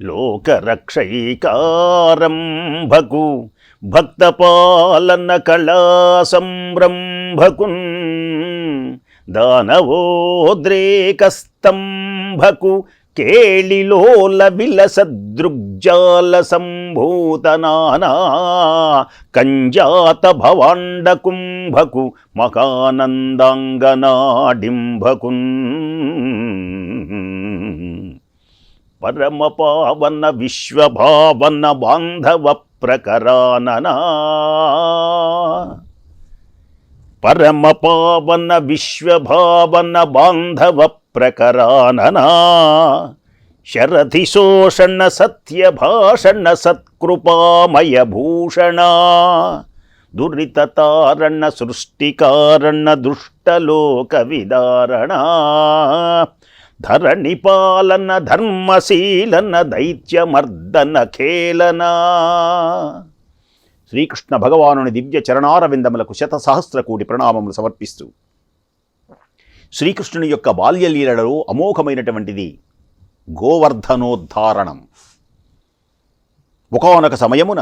లోకరక్షైకారంభకు భక్తపాలన కళా సంరంభకున్ దానవోద్రేకస్తంభకు కేళిలోల విలసదృగ్జాల సంభూతనానా కంజాత భవాండ కుంభకు మకానందాంగనాడింభకున్. పరమ పావన విశ్వభావన బాంధవ ప్రకరాననా. పరమ పావన విశ్వభావన బాంధవ ప్రకరాననా. శరథి శోషణ సత్య భాషణ సత్కృపామయ భూషణ. దురిత తారణ సృష్టికారణ దుష్టలోక విదారణ ధరణి పాలన ధర్మశీలన దైత్యమర్దన ఖేలనా. శ్రీకృష్ణ భగవానుని దివ్య చరణారవిందములకు శత సహస్ర కోటి ప్రణామములు సమర్పిస్తూ శ్రీకృష్ణుని యొక్క బాల్యలీలలో అమోఘమైనటువంటిది గోవర్ధనోద్ధారణం. ఒకనొక సమయమున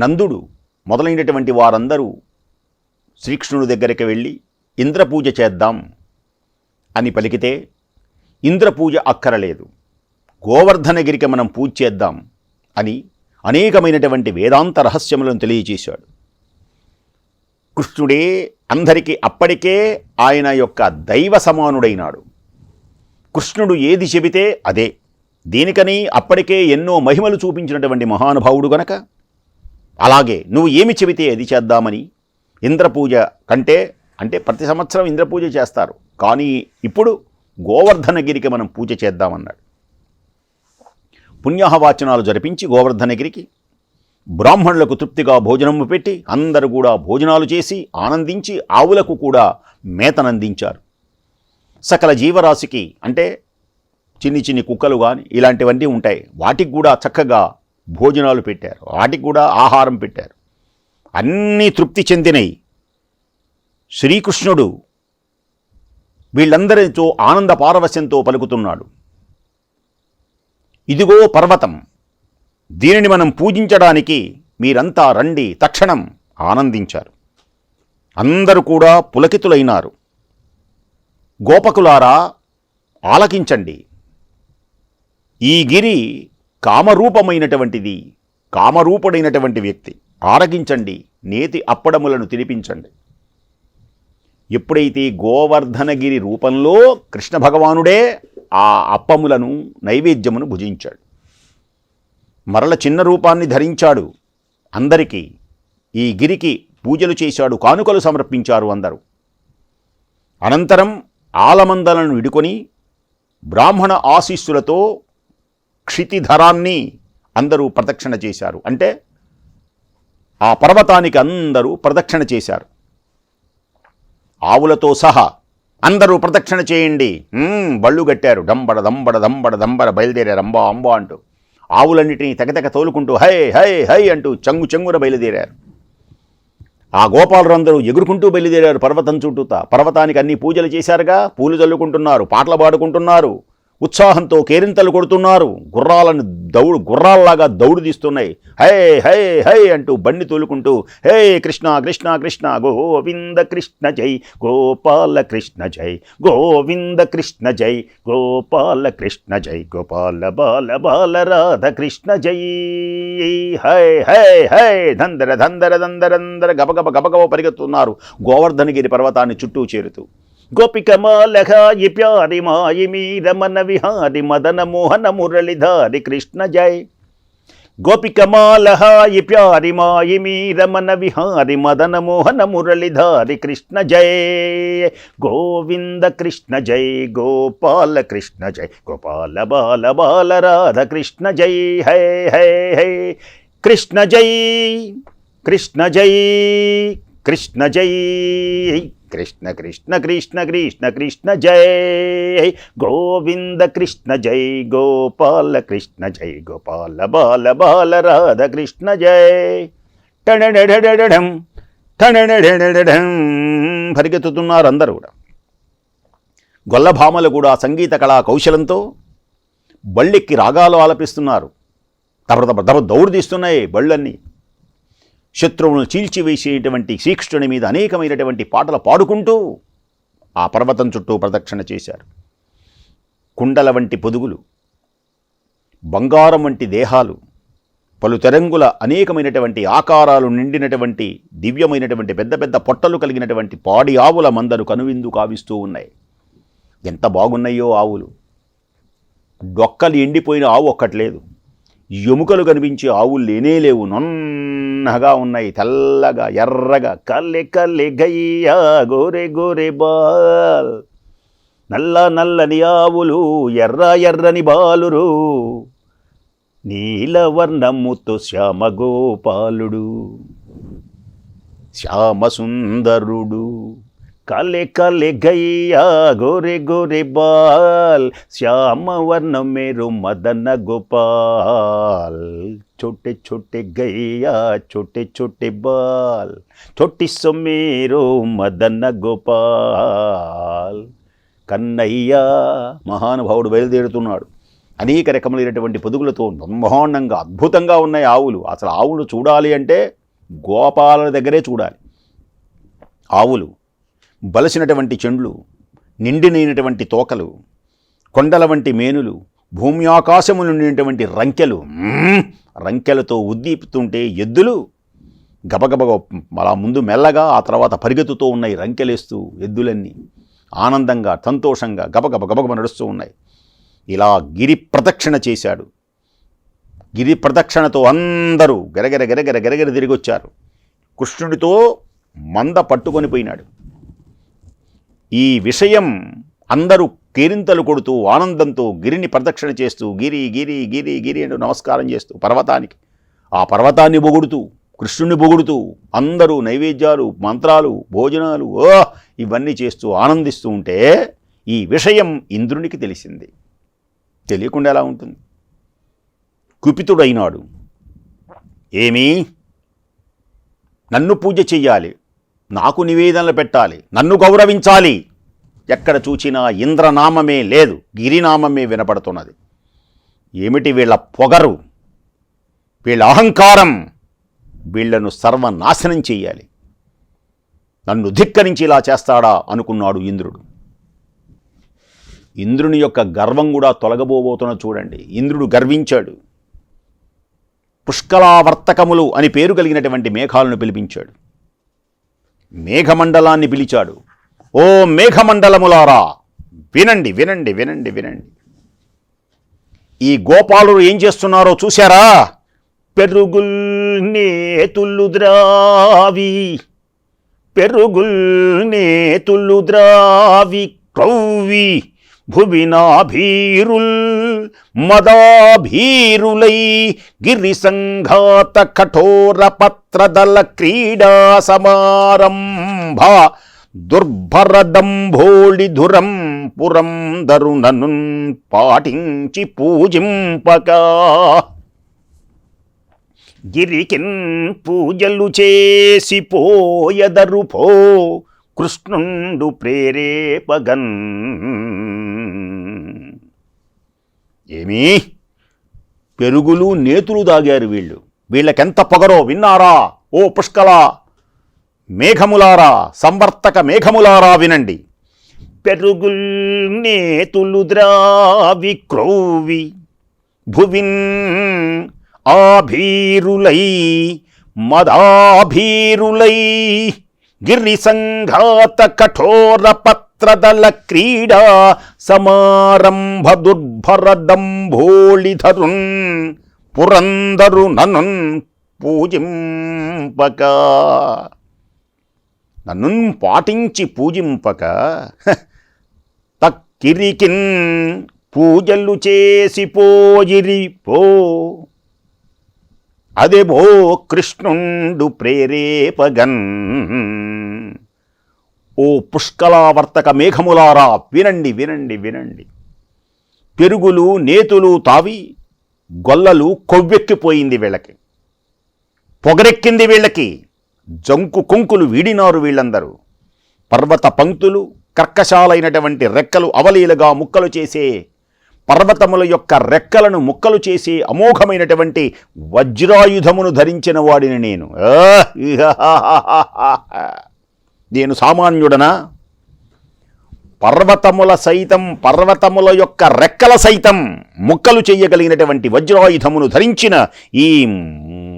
నందుడు మొదలైనటువంటి వారందరూ శ్రీకృష్ణుడి దగ్గరికి వెళ్ళి ఇంద్రపూజ చేద్దాం అని పలికితే ఇంద్రపూజ అక్కరలేదు. గోవర్ధనగిరికి మనం పూజ చేద్దాం అని అనేకమైనటువంటి వేదాంత రహస్యములను తెలియజేశాడు. కృష్ణుడే అందరికీ అప్పటికే ఆయన యొక్క దైవ సమానుడైనాడు. కృష్ణుడు ఏది చెబితే అదే. దీనికని అప్పటికే ఎన్నో మహిమలు చూపించినటువంటి మహానుభావుడు గనక అలాగే నువ్వు ఏమి చెబితే అది చేద్దామని ఇంద్రపూజ కంటే అంటే ప్రతి సంవత్సరం ఇంద్రపూజ చేస్తారు. కానీ ఇప్పుడు గోవర్ధనగిరికి మనం పూజ చేద్దామన్నాడు. పుణ్యాహవాచనాలు జరిపించి గోవర్ధనగిరికి బ్రాహ్మణులకు తృప్తిగా భోజనము పెట్టి అందరూ కూడా భోజనాలు చేసి ఆనందించి ఆవులకు కూడా మేతనందించారు. సకల జీవరాశికి అంటే చిన్ని చిన్ని కుక్కలు కానీ ఇలాంటివన్నీ ఉంటాయి. వాటికి కూడా చక్కగా భోజనాలు పెట్టారు. వాటికి కూడా ఆహారం పెట్టారు. అన్నీ తృప్తి చెందినవి శ్రీకృష్ణుడు వీళ్ళందరితో ఆనంద పారవశ్యంతో పలుకుతున్నాడు. ఇదిగో పర్వతం దీనిని మనం పూజించడానికి మీరంతా రండి తక్షణం ఆనందించారు. అందరూ కూడా పులకితులైనారు. గోపకులారా ఆలకించండి. ఈ గిరి కామరూపమైనటువంటిది కామరూపుడైనటువంటి వ్యక్తి. ఆరగించండి నేతి అప్పడములను తినిపించండి. ఎప్పుడైతే గోవర్ధనగిరి రూపంలో కృష్ణ భగవానుడే ఆ అప్పములను నైవేద్యమును భుజించాడు. మరల చిన్న రూపాన్ని ధరించాడు. అందరికీ ఈ గిరికి పూజలు చేశాడు కానుకలు సమర్పించారు అందరూ. అనంతరం ఆలమందలను విడుకొని బ్రాహ్మణ ఆశీస్సులతో క్షితిధరాన్ని అందరూ ప్రదక్షిణ చేశారు. అంటే ఆ పర్వతానికి అందరూ ప్రదక్షిణ చేశారు. ఆవులతో సహా అందరూ ప్రదక్షిణ చేయండి. బళ్ళు కట్టారు డంబడ దంబడ దంబడ దంబడ బయలుదేరారు అంబా అంబా అంటూ. ఆవులన్నిటినీ తెగతెగ తోలుకుంటూ హై హై హై అంటూ చంగు చంగున బయలుదేరారు. ఆ గోపాలరందరూ ఎగురుకుంటూ బయలుదేరారు పర్వతం చుట్టూతా. పర్వతానికి అన్ని పూజలు చేశారుగా. పూలు చల్లుకుంటున్నారు పాటలు పాడుకుంటున్నారు. ఉత్సాహంతో కేరింతలు కొడుతున్నారు. గుర్రాలను దౌడు గుర్రాల్లాగా దౌడు తీస్తున్నాయి హై హై హై అంటూ బండి తూలుకుంటూ హే కృష్ణ కృష్ణ కృష్ణ గోవింద కృష్ణ జై గోపాల కృష్ణ జై గోవింద కృష్ణ జై గోపాల కృష్ణ జై గోపాల బాల బాల రాధ కృష్ణ జై. హై హై హై ధందర ధందర ధందరందర గబగబ గబగబ పరిగెత్తున్నారు గోవర్ధనగిరి పర్వతాన్ని చుట్టూ చేరుతూ. గోపికమాలహాయి ప్యారి మాయి మీ రమణ విహారి మదన మోహన మురళిధారి కృష్ణ జై గోపికమాలహాయి ప్యారి మాయి మీ రమణ విహారి మదన మోహన మురళిధారి కృష్ణ జై గోవింద కృష్ణ జై గోపాల కృష్ణ జై గోపాల బాల బాల రాధ కృష్ణ జై హై హై హై కృష్ణ కృష్ణ కృష్ణ కృష్ణ కృష్ణ జై గోవింద కృష్ణ జై గోపాల కృష్ణ జై గోపాల బాల బాల రాధ కృష్ణ జై. టడడడడడడం టడడడడడడం పరిగెత్తుతున్నారు అందరూ కూడా. గొల్లభామలు కూడా సంగీత కళా కౌశలంతో బళ్ళెక్కి రాగాలు ఆలపిస్తున్నారు. తర్వాత దబ దౌడు తీస్తున్నాయి బళ్ళన్నీ. శత్రువులను చీల్చివేసేటువంటి శ్రీకృష్ణుని మీద అనేకమైనటువంటి పాటలు పాడుకుంటూ ఆ పర్వతం చుట్టూ ప్రదక్షిణ చేశారు. కుండల వంటి పొదుగులు బంగారం వంటి దేహాలు పలు తెరంగుల అనేకమైనటువంటి ఆకారాలు నిండినటువంటి దివ్యమైనటువంటి పెద్ద పెద్ద పొట్టలు కలిగినటువంటి పాడి ఆవుల మందరు కనువిందు కావిస్తూ ఉన్నాయి. ఎంత బాగున్నాయో ఆవులు. డొక్కలు ఎండిపోయిన ఆవు ఒక్కట్లేదు. ఎముకలు కనిపించే ఆవులు లేనే లేవు. సన్నగా ఉన్నాయి తెల్లగా ఎర్రగా కల్లె కల్లె గయ్యా గోరె గోరె బాల్. నల్ల నల్లని ఆవులు ఎర్ర ఎర్రని బాలురు. నీలవర్ణముతో శ్యామగోపాలుడు శ్యామసుందరుడు కలె కలె గయ్యా గోరె గోరె బాల్ శ్యామవర్ణ మేరు మదన గోపాల్ छोटे छोटे गैया छोटे छोटे बाल छोटी सो मेरो మదన గోపాల్ కన్నయ్య మహానుభావుడు బయలుదేరుతున్నాడు అనేక రకములైనటువంటి పొదుగులతో బ్రహ్మాండంగా అద్భుతంగా ఉన్నాయి ఆవులు అసలు ఆవులు చూడాలి అంటే గోపాల దగ్గరే చూడాలి ఆవులు బలసినటువంటి చెండ్లు నిండినైనటువంటి తోకలు కొండల వంటి మేనులు భూమి ఆకాశము నుండినటువంటి రంకెలు రంకెలతో ఉద్దీపుతుంటే ఎద్దులు గబగబగ అలా ముందు మెల్లగా ఆ తర్వాత పరిగెత్తుతూ ఉన్నాయి రంకెలేస్తూ ఎద్దులన్నీ. ఆనందంగా సంతోషంగా గబగబ గబగబ నడుస్తూ ఉన్నాయి. ఇలా గిరి ప్రదక్షిణ చేశాడు. గిరి ప్రదక్షిణతో అందరూ గరగర గరగర గిరగిర తిరిగి వచ్చారు కృష్ణుడితో మంద పట్టుకొని పోయినాడు. ఈ విషయం అందరూ కేరింతలు కొడుతూ ఆనందంతో గిరిని ప్రదక్షిణ చేస్తూ గిరి గిరి గిరి గిరి అంటూ నమస్కారం చేస్తూ పర్వతానికి. ఆ పర్వతాన్ని పొగుడుతూ కృష్ణుని పొగుడుతూ అందరూ నైవేద్యాలు మంత్రాలు భోజనాలు ఓ ఇవన్నీ చేస్తూ ఆనందిస్తూ ఉంటే ఈ విషయం ఇంద్రునికి తెలిసింది. తెలియకుండా ఎలా ఉంటుంది? కుపితుడైనాడు. ఏమీ? నన్ను పూజ చెయ్యాలి. నాకు నివేదనలు పెట్టాలి నన్ను గౌరవించాలి. ఎక్కడ చూచినా ఇంద్రనామమే లేదు గిరినామమే వినపడుతున్నది. ఏమిటి వీళ్ళ పొగరు? వీళ్ళ అహంకారం? వీళ్ళను సర్వనాశనం చేయాలి నన్ను ధిక్కరించి ఇలా చేస్తాడా? అనుకున్నాడు ఇంద్రుడు. ఇంద్రుని యొక్క గర్వం కూడా తొలగబోబోతున్న చూడండి. ఇంద్రుడు గర్వించాడు. పుష్కలావర్తకములు అని పేరు కలిగినటువంటి మేఘాలను పిలిపించాడు. మేఘమండలాన్ని పిలిచాడు. ఓ మేఘమండలములారా వినండి వినండి వినండి వినండి. ఈ గోపాలుడు ఏం చేస్తున్నారో చూశారా? పెరుగుల్ నేతులు ద్రావి పెరుగుల్ ద్రావి క్రౌవి భువినాభీరుల్ మదాభీరులై గిరి సంఘాత కఠోర పత్రదల క్రీడా సమారంభ దుర్భరదంభోళిధురం పురం దరుణను పాటించి పూజింపక. గిరికిన్ పూజలు చేసి పోయదరు పో కృష్ణుండు ప్రేరేపగన్. ఏమీ? పెరుగులు నేతులు దాగారు వీళ్ళు. వీళ్ళకెంత పొగరో విన్నారా? ఓ పుష్కల మేఘములారా సంవర్తక మేఘములారా వినండి. పెరుగుల్ నేతులు ద్రావి క్రౌవి భువిన్ ఆభీరులై మదాభీరులై గిరి సంఘాత కఠోర పత్రదల క్రీడా సమారంభ దుర్భరదంభోళిధరున్ పురందరు ననున్ పూజింపక. నన్ను పాటించి పూజింపక. తక్కిరికిన్ పూజలు చేసి పోయిరి పో. అదేమో కృష్ణుండు ప్రేరేపగన్. ఓ పుష్కలావర్తక మేఘములారా వినండి వినండి వినండి. పెరుగులు నేతులు తావి గొల్లలు కొవ్వెక్కిపోయింది వీళ్ళకి. పొగరెక్కింది వీళ్ళకి. జంకు కొంకులు వీడినారు వీళ్ళందరూ. పర్వత పంక్తులు కర్కశాలైనటువంటి రెక్కలు అవలీలగా ముక్కలు చేసే పర్వతముల యొక్క రెక్కలను ముక్కలు చేసి అమోఘమైనటువంటి వజ్రాయుధమును ధరించిన వాడిని నేను. ఆ! నేను సామాన్యుడనా? పర్వతముల సైతం పర్వతముల యొక్క రెక్కల సైతం ముక్కలు చేయగలిగినటువంటి వజ్రాయుధమును ధరించిన ఈ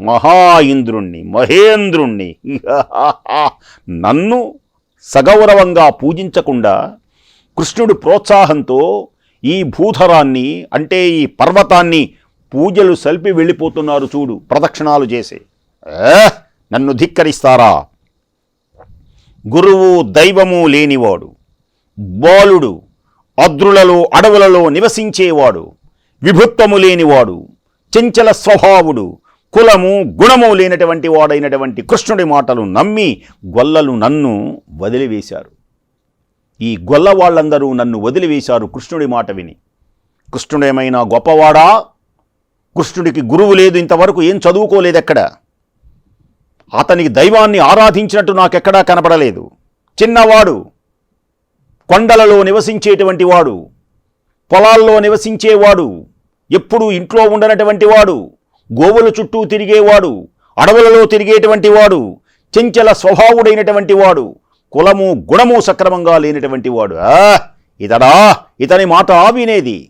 మహా ఇంద్రుణ్ణి మహేంద్రుణ్ణి. నన్ను సగౌరవంగా పూజించకుండా కృష్ణుడు ప్రోత్సాహంతో ఈ భూధరాన్ని అంటే ఈ పర్వతాన్ని పూజలు సల్పి వెళ్ళిపోతున్నారు చూడు ప్రదక్షిణాలు చేసి. నన్ను ధిక్కరిస్తారా? గురువు దైవము లేనివాడు బాలుడు అద్రులలో అడవులలో నివసించేవాడు విభుత్వము లేనివాడు చెంచల స్వభావుడు కులము గుణము లేనటువంటి వాడైనటువంటి కృష్ణుడి మాటలు నమ్మి గొల్లలు నన్ను వదిలివేశారు. ఈ గొల్ల వాళ్ళందరూ నన్ను వదిలివేశారు కృష్ణుడి మాట విని. కృష్ణుడేమైనా గొప్పవాడా? కృష్ణుడికి గురువు లేదు ఇంతవరకు ఏం చదువుకోలేదు ఎక్కడ అతనికి దైవాన్ని ఆరాధించినట్టు నాకెక్కడా కనపడలేదు చిన్నవాడు కొండలలో నివసించేటువంటి వాడు పొలాల్లో నివసించేవాడు ఎప్పుడూ ఇంట్లో ఉండనటువంటి వాడు గోవుల చుట్టూ తిరిగేవాడు అడవులలో తిరిగేటువంటి వాడు చెంచల స్వభావుడైనటువంటి వాడు కులము గుణము సక్రమంగా లేనటువంటి వాడు. ఇతడా? ఇతని మాట వినేది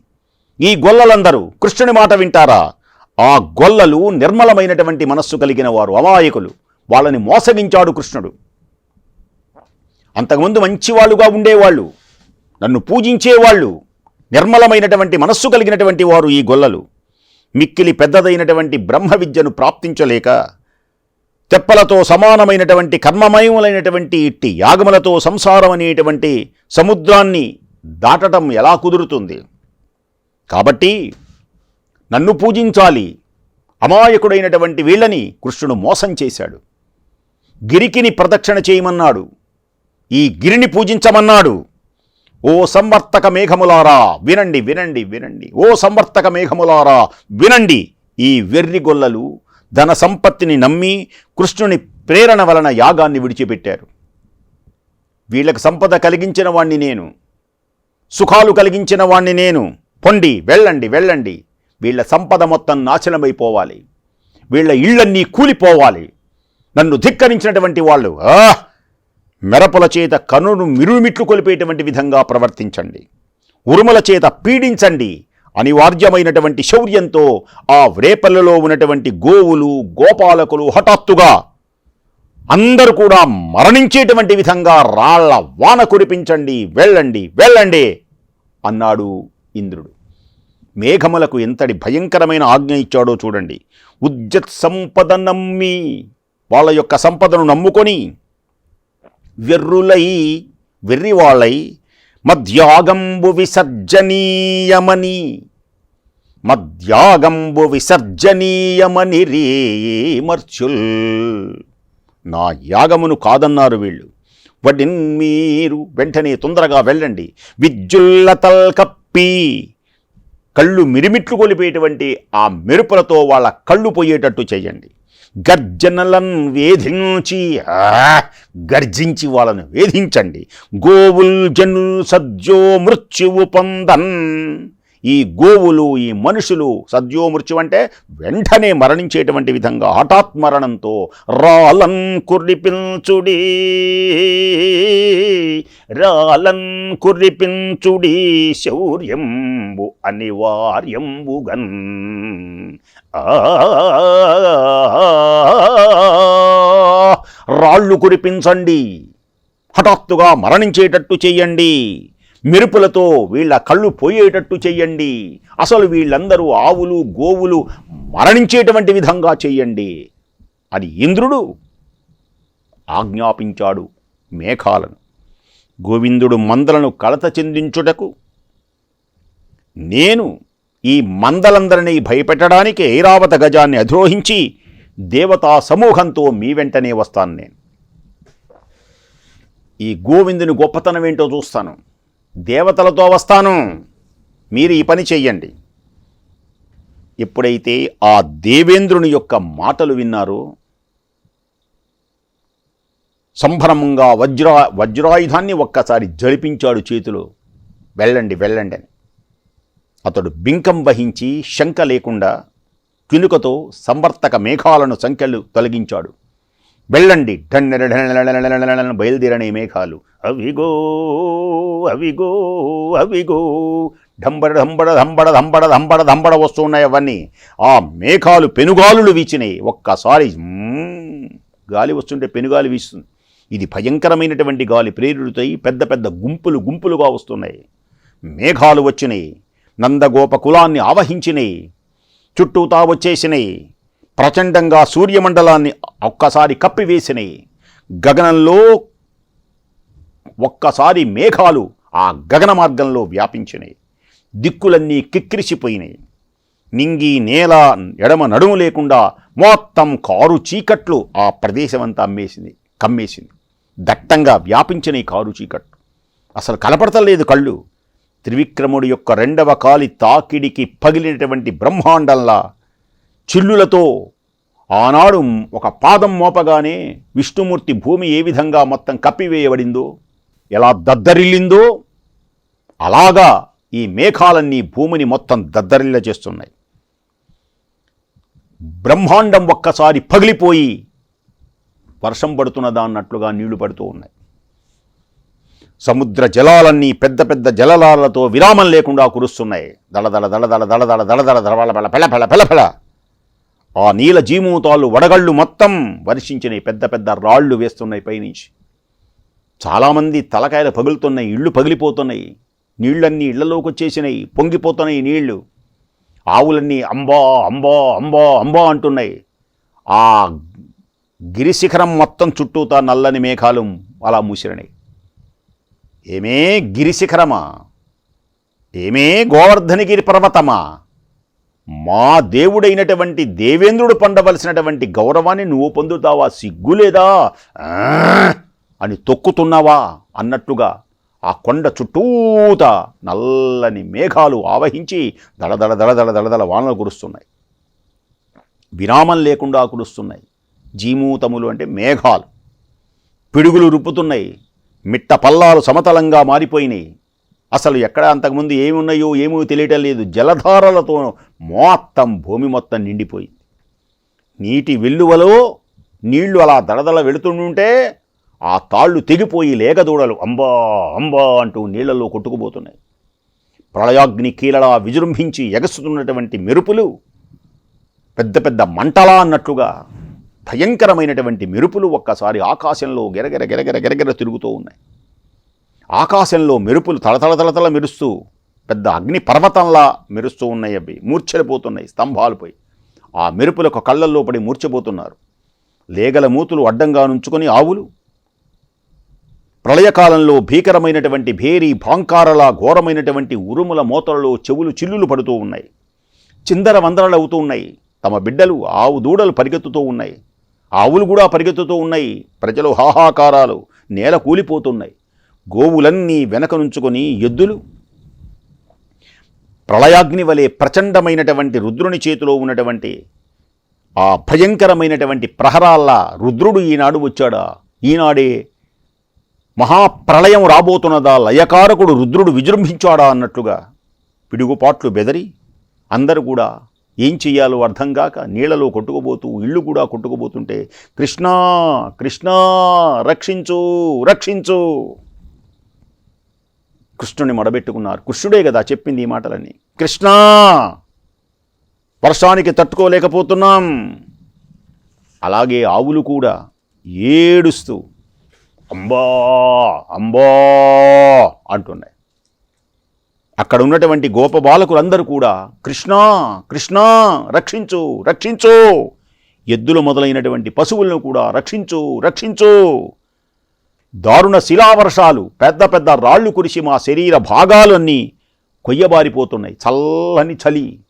ఈ గొల్లలందరూ కృష్ణుని మాట వింటారా? ఆ గొల్లలు నిర్మలమైనటువంటి మనస్సు కలిగిన వారు అమాయకులు. వాళ్ళని మోసగించాడు కృష్ణుడు. అంతకుముందు మంచివాళ్ళుగా ఉండేవాళ్ళు నన్ను పూజించేవాళ్ళు నిర్మలమైనటువంటి మనస్సు కలిగినటువంటి వారు ఈ గొల్లలు. మిక్కిలి పెద్దదైనటువంటి బ్రహ్మ విద్యను ప్రాప్తించలేక తెప్పలతో సమానమైనటువంటి కర్మమయములైనటువంటి ఇట్టి యాగములతో సంసారం అనేటువంటి సముద్రాన్ని దాటడం ఎలా కుదురుతుంది? కాబట్టి నన్ను పూజించాలి అమాయకుడైనటువంటి వీళ్ళని కృష్ణుడు మోసం చేశాడు. గిరికిని ప్రదక్షిణ చేయమన్నాడు. ఈ గిరిని పూజించమన్నాడు. ఓ సంవర్తక మేఘములారా వినండి వినండి వినండి. ఓ సంవర్తక మేఘములారా వినండి. ఈ వెర్రి గొల్లలు ధన సంపత్తిని నమ్మి కృష్ణుని ప్రేరణ వలన యాగాన్ని విడిచిపెట్టారు. వీళ్ళకు సంపద కలిగించిన వాణ్ణి నేను. సుఖాలు కలిగించిన వాణ్ణి నేను. పొండి వెళ్ళండి వెళ్ళండి. వీళ్ళ సంపద మొత్తం నాశనమైపోవాలి. వీళ్ళ ఇళ్ళన్నీ కూలిపోవాలి. నన్ను ధిక్కరించినటువంటి వాళ్ళు ఆ మెరపుల చేత కనును మిరుమిట్లు కొలిపేటువంటి విధంగా ప్రవర్తించండి. ఉరుముల చేత పీడించండి. అనివార్యమైనటువంటి శౌర్యంతో ఆ వ్రేపల్లలో ఉన్నటువంటి గోవులు గోపాలకులు హఠాత్తుగా అందరూ కూడా మరణించేటువంటి విధంగా రాళ్ళ వాన కురిపించండి వెళ్ళండి వెళ్ళండి అన్నాడు ఇంద్రుడు. మేఘములకు ఎంతటి భయంకరమైన ఆజ్ఞ ఇచ్చాడో చూడండి. ఉజ్జత్ సంపద నమ్మి వాళ్ళ యొక్క సంపదను నమ్ముకొని వెర్రులై వెర్రివాళ్ళై మధ్యాగంబు విసర్జనీయమని మద్యాగంబు విసర్జనీయమని రే మర్చుల్. నా యాగమును కాదన్నారు వీళ్ళు. వడిన్ మీరు వెంటనే తొందరగా వెళ్ళండి. విద్యుల్లతల్ కప్పి కళ్ళు మిరిమిట్లు కొలిపేటువంటి ఆ మెరుపులతో వాళ్ళ కళ్ళు పోయేటట్టు చేయండి. గర్జనలను వేధించి గర్జించి వాళ్ళను వేధించండి. గోవుల్ జను సద్యో మృత్యువు పొందన్. ఈ గోవులు ఈ మనుషులు సద్యోమృత్యు అంటే వెంటనే మరణించేటువంటి విధంగా హఠాత్ మరణంతో రాలన్ కుర్రిపించుడి రాలన్ కుర్రిపించుడి శౌర్యంబు అనివార్యంబుగన్. ఆ రాళ్ళు కురిపించండి. హఠాత్తుగా మరణించేటట్టు చెయ్యండి. మెరుపులతో వీళ్ళ కళ్ళు పోయేటట్టు చెయ్యండి. అసలు వీళ్ళందరూ ఆవులు గోవులు మరణించేటువంటి విధంగా చెయ్యండి. అని ఇంద్రుడు ఆజ్ఞాపించాడు మేఘాలను. గోవిందుడు మందలను కలత చెందించుటకు నేను ఈ మందలందరినీ భయపెట్టడానికి ఐరావత గజాన్ని అధిరోహించి దేవతా సమూహంతో మీ వెంటనే వస్తాను నేను. ఈ గోవిందుని గొప్పతనం ఏంటో చూస్తాను. దేవతలతో వస్తాను. మీరు ఈ పని చెయ్యండి. ఎప్పుడైతే ఆ దేవేంద్రుని యొక్క మాటలు విన్నారో సంభ్రమంగా వజ్ర వజ్రాయుధాన్ని ఒక్కసారి జడిపించాడు చేతిలో. వెళ్ళండి వెళ్ళండి అని. అతడు బింకం వహించి శంక లేకుండా కినుకతో సంవర్తక మేఘాలను సంఖ్యలు తొలగించాడు. వెళ్ళండి. ఢన్నెరఢనెరఢనెరఢనెరఢన బయలుదేరని మేఘాలు. అవిగో అవిగో అవిగో. ఢంబడ ఢంబడ ధంబడ ధంబడ ధంబడ ధంబడ వస్తున్నాయి అవన్నీ. ఆ మేఘాలు పెనుగాలులు వీచినాయి. ఒక్కసారి గాలి వస్తుంటే పెనుగాలి వీస్తుంది. ఇది భయంకరమైనటువంటి గాలి ప్రేరుడితై పెద్ద పెద్ద గుంపులు గుంపులుగా వస్తున్నాయి. మేఘాలు వచ్చినాయి. నందగోప కులాన్ని ఆవహించినాయి. చుట్టూతా వచ్చేసినాయి. ప్రచండంగా సూర్యమండలాన్ని ఒక్కసారి కప్పివేసినాయి గగనంలో ఒక్కసారి మేఘాలు ఆ గగన మార్గంలో వ్యాపించినాయి దిక్కులన్నీ కిక్కిరిసిపోయినాయి నింగి నేల ఎడమ నడుము లేకుండా మొత్తం కారు చీకట్లు ఆ ప్రదేశమంతా అమ్మేసింది కమ్మేసింది. దట్టంగా వ్యాపించిన ఈ కారు చీకట్లు. అసలు కనపడతలేదు కళ్ళు. త్రివిక్రముడి యొక్క రెండవ కాలి తాకిడికి పగిలినటువంటి బ్రహ్మాండంలా చిల్లులతో ఆనాడు ఒక పాదం మోపగానే విష్ణుమూర్తి భూమి ఏ విధంగా మొత్తం కప్పివేయబడిందో ఎలా దద్దరిల్లిందో అలాగా ఈ మేఘాలన్నీ భూమిని మొత్తం దద్దరిల్ల చేస్తున్నాయి బ్రహ్మాండం ఒక్కసారి పగిలిపోయి వర్షం పడుతున్న దాన్నట్లుగా నీళ్ళు పడుతూ ఉన్నాయి సముద్ర జలాలన్నీ పెద్ద పెద్ద జలలాలతో విరామం లేకుండా కురుస్తున్నాయి దళదళ దళదళ దళదళ దళదళ దళబళ పెళ పెళ పెళ పెళ పెళ ఆ నీల జీమూతాలు వడగళ్ళు మొత్తం వర్షించినాయి పెద్ద పెద్ద రాళ్ళు వేస్తున్నాయి పైనుంచి. చాలామంది తలకాయలు పగులుతున్నాయి ఇళ్ళు పగిలిపోతున్నాయి. నీళ్ళన్నీ ఇళ్ళలోకి వచ్చేసినాయి పొంగిపోతున్నాయి నీళ్ళు. ఆవులన్నీ అంబా అంబా అంబా అంబా అంటున్నాయి. ఆ గిరిశిఖరం మొత్తం చుట్టూతా నల్లని మేఘాలు అలా మూసిరినాయి ఏమే గిరిశిఖరమా? ఏమే గోవర్ధనగిరి పర్వతమా? మా దేవుడైనటువంటి దేవేంద్రుడు పండవలసినటువంటి గౌరవాన్ని నువ్వు పొందుతావా? సిగ్గులేదా? అని తొక్కుతున్నావా? అన్నట్టుగా ఆ కొండ చుట్టూత నల్లని మేఘాలు ఆవహించి దళదళ దళదళ దళదళ వానలు కురుస్తున్నాయి. విరామం లేకుండా కురుస్తున్నాయి. జీమూతములు అంటే మేఘాలు. పిడుగులు రుప్పుతున్నాయి మిట్ట పల్లాలు సమతలంగా మారిపోయినాయి. అసలు ఎక్కడ అంతకుముందు ఏమి ఉన్నాయో ఏమో తెలియటం లేదు. జలధారలతో మొత్తం భూమి మొత్తం నిండిపోయింది. నీటి వెల్లువలో నీళ్ళు అలా దడదల వెళుతుంటే ఆ తాళ్ళు తెగిపోయి లేగదూడలు అంబా అంబా అంటూ నీళ్ళలో కొట్టుకుపోతున్నాయి. ప్రళయాగ్ని కీలలా విజృంభించి ఎగస్తున్నటువంటి మెరుపులు పెద్ద పెద్ద మంటలా అన్నట్లుగా భయంకరమైనటువంటి మెరుపులు ఒక్కసారి ఆకాశంలో గెరగెర గెరగెర గెరగెర తిరుగుతూ ఉన్నాయి. ఆకాశంలో మెరుపులు తలతళతళతల మెరుస్తూ పెద్ద అగ్ని పర్వతంలా మెరుస్తూ ఉన్నాయి అవి మూర్ఛలిపోతున్నాయి పోయి. ఆ మెరుపులకు కళ్ళల్లో పడి మూర్ఛపోతున్నారు. లేగల మూతులు అడ్డంగా నుంచుకొని ఆవులు. ప్రళయకాలంలో భీకరమైనటువంటి భేరి భాంకారలా ఘోరమైనటువంటి ఉరుముల మోతలలో చెవులు చిల్లులు పడుతూ ఉన్నాయి. చిందర వందరలు అవుతూ ఉన్నాయి. తమ బిడ్డలు ఆవు దూడలు పరిగెత్తుతూ ఉన్నాయి. ఆవులు కూడా పరిగెత్తుతూ ఉన్నాయి. ప్రజలు హాహాకారాలు నేల కూలిపోతున్నాయి. గోవులన్నీ వెనక నుంచుకొని ఎద్దులు. ప్రళయాగ్ని వలె ప్రచండమైనటువంటి రుద్రుని చేతిలో ఉన్నటువంటి ఆ భయంకరమైనటువంటి ప్రహరాల్లా రుద్రుడు ఈనాడు వచ్చాడా? ఈనాడే మహాప్రళయం రాబోతున్నదా? లయకారకుడు రుద్రుడు విజృంభించాడా? అన్నట్లుగా పిడుగుపాట్లు బెదరి అందరూ కూడా ఏం చెయ్యాలో అర్థం కాక నీళ్ళలో కొట్టుకుపోతూ ఇళ్ళు కూడా కొట్టుకుపోతుంటే కృష్ణా కృష్ణా రక్షించు రక్షించు. కృష్ణుని మడబెట్టుకున్నారు. కృష్ణుడే కదా చెప్పింది ఈ మాటలన్నీ. కృష్ణా! వర్షానికి తట్టుకోలేకపోతున్నాం. అలాగే ఆవులు కూడా ఏడుస్తూ అంబా అంబా అంటున్నాయి. అక్కడ ఉన్నటువంటి గోప బాలకులందరూ కూడా కృష్ణ కృష్ణ రక్షించు రక్షించు ఎద్దులు మొదలైనటువంటి పశువులను కూడా రక్షించు రక్షించు దారుణ శిలావర్షాలు పెద్ద పెద్ద రాళ్ళు కురిసి మా శరీర భాగాలన్నీ కొయ్యబారిపోతున్నాయి. చల్లని చలి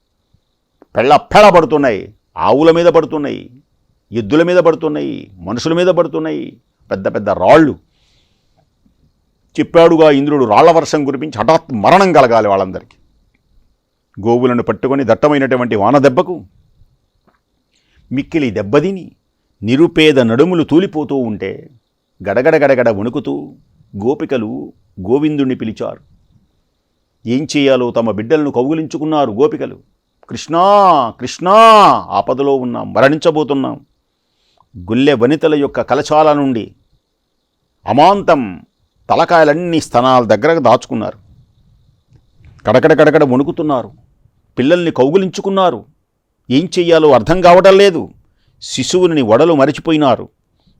పెళ్ళ పెళ్ళ పడుతున్నాయి ఆవుల మీద పడుతున్నాయి ఎద్దుల మీద పడుతున్నాయి మనుషుల మీద పడుతున్నాయి పెద్ద పెద్ద రాళ్ళు. చెప్పాడుగా ఇంద్రుడు రాళ్ళ వర్షం కురిపించి హఠాత్ మరణం కలగాలి వాళ్ళందరికీ. గోవులను పట్టుకొని దట్టమైనటువంటి వాన దెబ్బకు మిక్కిలి దెబ్బతిని నిరుపేద నడుములు తూలిపోతూ ఉంటే గడగడగడగడ వణుకుతూ గోపికలు గోవిందుణ్ణి పిలిచారు. ఏం చేయాలో తమ బిడ్డలను కౌగులించుకున్నారు గోపికలు. కృష్ణా కృష్ణా ఆపదలో ఉన్నాం మరణించబోతున్నాం. గుల్లె వనితల యొక్క కలచాల నుండి అమాంతం తలకాయలన్నీ స్థనాల దగ్గరకు దాచుకున్నారు. కడకడ కడకడ వణుకుతున్నారు. పిల్లల్ని కౌగులించుకున్నారు. ఏం చెయ్యాలో అర్థం కావటం లేదు. శిశువుని వడలు మరిచిపోయినారు.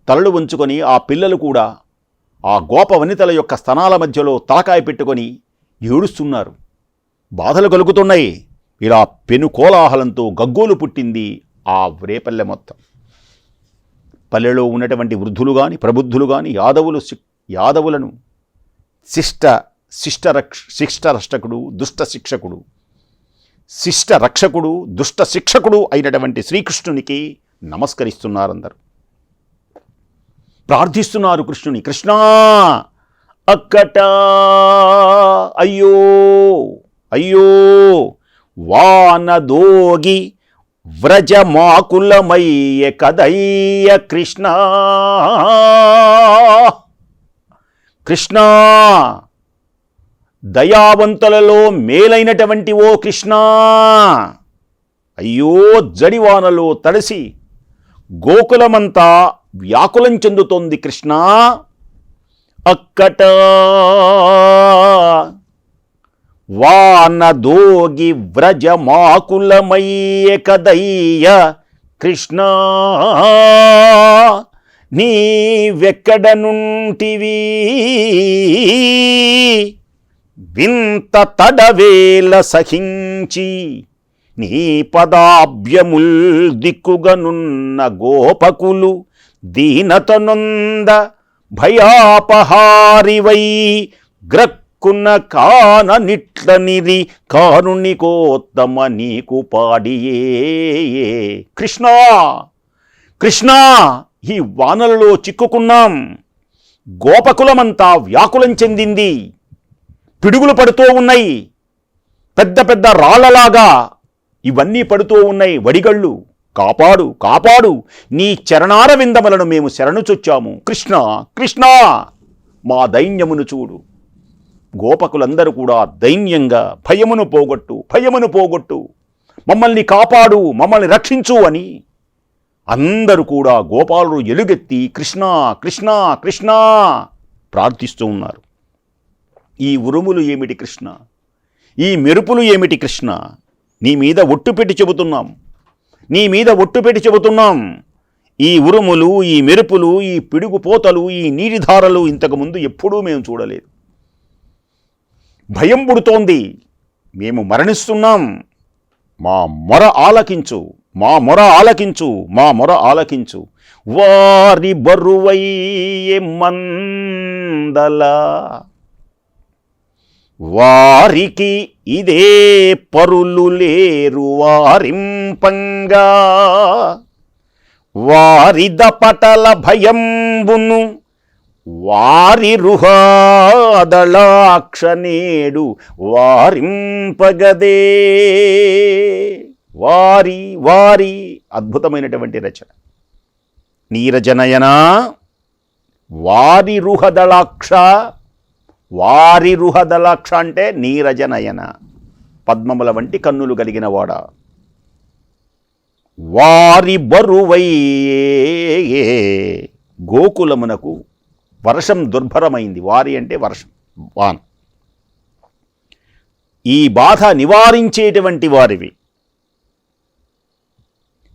తలలు ఉంచుకొని ఆ పిల్లలు కూడా ఆ గోప వనితల యొక్క స్థనాల మధ్యలో తలకాయ పెట్టుకొని ఏడుస్తున్నారు. బాధలు కలుగుతున్నాయి. ఇలా పెను కోలాహలంతో గగ్గోలు పుట్టింది ఆ రేపల్లె మొత్తం. పల్లెలో ఉన్నటువంటి వృద్ధులు కానీ ప్రబుద్ధులు కాని యాదవులు యాదవులను శిష్ట శిష్ట రక్ష శిష్ట రక్షకుడు దుష్ట శిక్షకుడు శిష్ట రక్షకుడు దుష్ట శిక్షకుడు అయినటువంటి శ్రీకృష్ణునికి నమస్కరిస్తున్నారందరూ. ప్రార్థిస్తున్నారు కృష్ణుని. కృష్ణా! అక్కట! అయ్యో! అయ్యో! వానదోగి వ్రజమాకులమయ్య కదయ్య కృష్ణ! కృష్ణ! దయావంతులలో మేలైనటువంటి ఓ కృష్ణ! అయ్యో! జడివానలో తడిసి గోకులమంతా వ్యాకులం చెందుతోంది కృష్ణ. అక్కట. వానదోగి వ్రజమాకులమయ్య కదయ్య కృష్ణ. నీవెక్కడ నుంటివి వింత తడవేల సహించి నీ పదాభ్యముల్ దిక్కుగనున్న గోపకులు దీనతనుంద భయాపహారివై గ్రక్కున కాన నిట్లనిది కారుణికోత్తమ నీకు పాడియే కృష్ణా! కృష్ణా! ఈ వానలలో చిక్కుకున్నాం. గోపకులమంతా వ్యాకులం చెందింది. పిడుగులు పడుతూ ఉన్నాయి. పెద్ద పెద్ద రాళ్ళలాగా ఇవన్నీ పడుతూ ఉన్నాయి వడిగళ్ళు. కాపాడు కాపాడు. నీ చరణార విందములను మేము శరణుచొచ్చాము కృష్ణ కృష్ణ మా దైన్యమును చూడు. గోపకులందరూ కూడా దైన్యంగా భయమును పోగొట్టు భయమును పోగొట్టు. మమ్మల్ని కాపాడు మమ్మల్ని రక్షించు అని అందరూ కూడా గోపాలుడు ఎలుగెత్తి కృష్ణ కృష్ణ కృష్ణ ప్రార్థిస్తూ ఉన్నారు. ఈ ఉరుములు ఏమిటి కృష్ణ? ఈ మెరుపులు ఏమిటి కృష్ణ? నీ మీద ఒట్టు పెట్టి చెబుతున్నాం. నీ మీద ఒట్టు పెట్టి చెబుతున్నాం. ఈ ఉరుములు ఈ మెరుపులు ఈ పిడుగు పోతలు ఈ నీటిధారలు ఇంతకుముందు ఎప్పుడూ మేము చూడలేదు. భయం పుడుతోంది. మేము మరణిస్తున్నాం. మా మొర ఆలకించు మా మొర ఆలకించు మా మొర ఆలకించు. వారి బరువై మందలా వారికి ఇదే పరులు లేరు వారింపంగా. వారిద పటల భయంబును వారి రుహాదళాక్షనేడు వారింపగదే. వారి వారి అద్భుతమైనటువంటి రచన. నీరజనయన వారి రుహదళాక్ష వారి రుహదళాక్ష అంటే నీరజనయన పద్మముల వంటి కన్నులు కలిగిన వాడ. వారి బరువయ్యే గోకులమునకు వర్షం దుర్భరమైంది. వారి అంటే వర్షం వాన్. ఈ బాధ నివారించేటువంటి వారివి.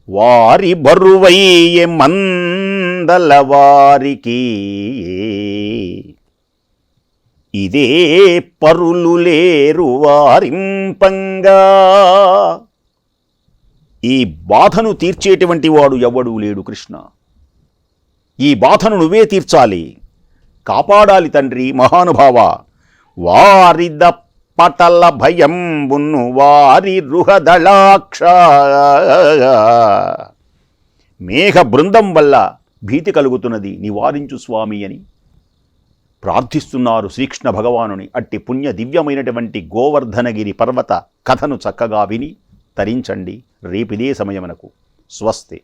వారి బరువయ్యే మందల వారికి ఇదే పరులు లేరు వారింపంగా. ఈ బాధను తీర్చేటువంటి వాడు ఎవడూ లేడు కృష్ణ. ఈ బాధను నువ్వే తీర్చాలి. కాపాడాలి తండ్రి మహానుభావ. వారిద పటల భయంబును వారి రుహదళాక్ష. మేఘ బృందం వల్ల భీతి కలుగుతున్నది. నివారించు స్వామి అని. ప్రార్థిస్తున్నారు శ్రీకృష్ణ భగవానుని. అట్టి పుణ్య దివ్యమైనటువంటి గోవర్ధనగిరి పర్వత కథను చక్కగా విని తరించండి. రేపిదే సమయమునకు. స్వస్తి.